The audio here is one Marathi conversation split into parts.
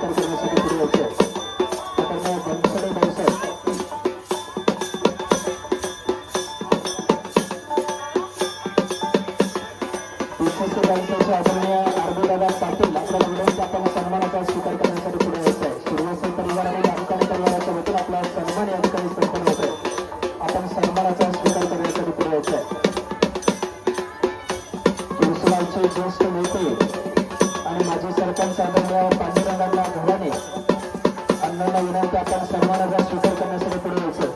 स्वीकार करण्यासाठी पुढे यायचे आदरणीय बनसोडे भाऊसाहेब बँकेचे आदरणीय पाटील आपल्या आपण सन्मानाचा स्वीकार करण्यासाठी पुढे यायचं आहे सूर्यसेन परिवार आणि नामकाने परिवाराच्या वतीने आपला सन्मान या ठिकाणी संपन्न होत आहे आपण सन्मानाचा स्वीकार करण्यासाठी पुढे यायचं आहे ज्येष्ठ नेते आणि माजी सरपंच आदरणीय पांडुरंगांना घराणे अण्णांना विनंती आपण सन्मानाचा स्वीकार करण्यासाठी पुढे यायचं.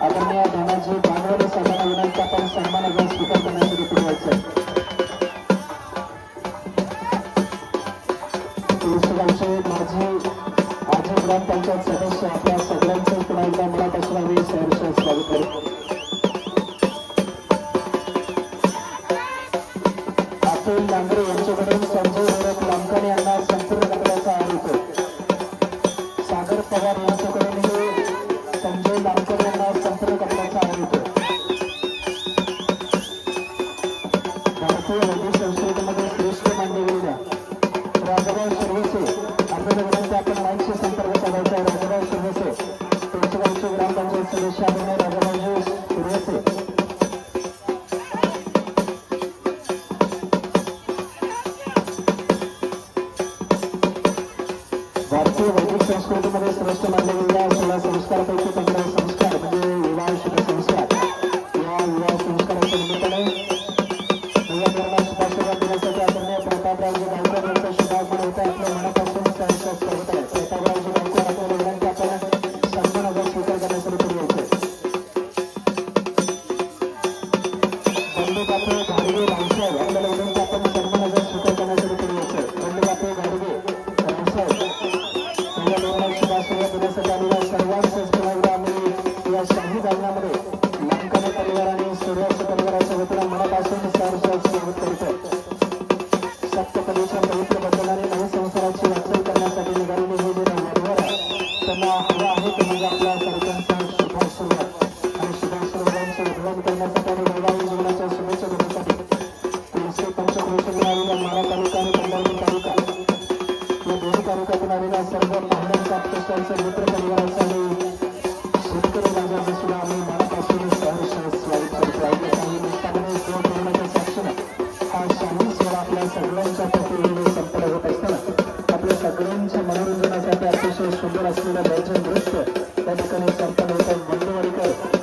आदरणीय धनाजी पांडुरंग साहेबांना विनंती आपण सन्मानाचा स्वीकार करण्यासाठी पुढे यायचं. तुळशीगावचे माजी आजी ग्रामपंचायत सदस्य आपल्या सगळ्यांचं पुन्हा एकदा मनापासून आम्ही सहर्ष स्वागत करतो se esconde, mas se परिवार परिवाराच्या वतीनं मनापासून स्वागत करतो सप्तपदीच्या पवित्र बदलाने नवीन संसाराची वाटचाल करण्यासाठी निघालेले हे जे त्यांना हवं आहे. ते म्हणजे आपल्या सरकारचा शुभाशीर्वाद आणि शुभाशीर्वादांचे उद्घाटन करण्यासाठी आणि वैवाहिक जीवनाच्या शुभेच्छा देण्यासाठी आलेल्या मारा तालुका आणि पंढरपूर तालुका या दोन्ही तालुक्यातून आलेल्या सर्व पाहुण्यांचा आप्तेष्टांचा मित्र परिवाराचा आणि शेतकरी राजाचं सुद्धा आम्ही कार्यक्रम आपल्या सगळ्यांच्या प्रतिनिधी संपन्न होत असताना आपल्या सगळ्यांच्या मनोरंजनासाठी अतिशय सुंदर असलेलं नृत्य त्या ठिकाणी संपन्न होतं. मंगळवारीकर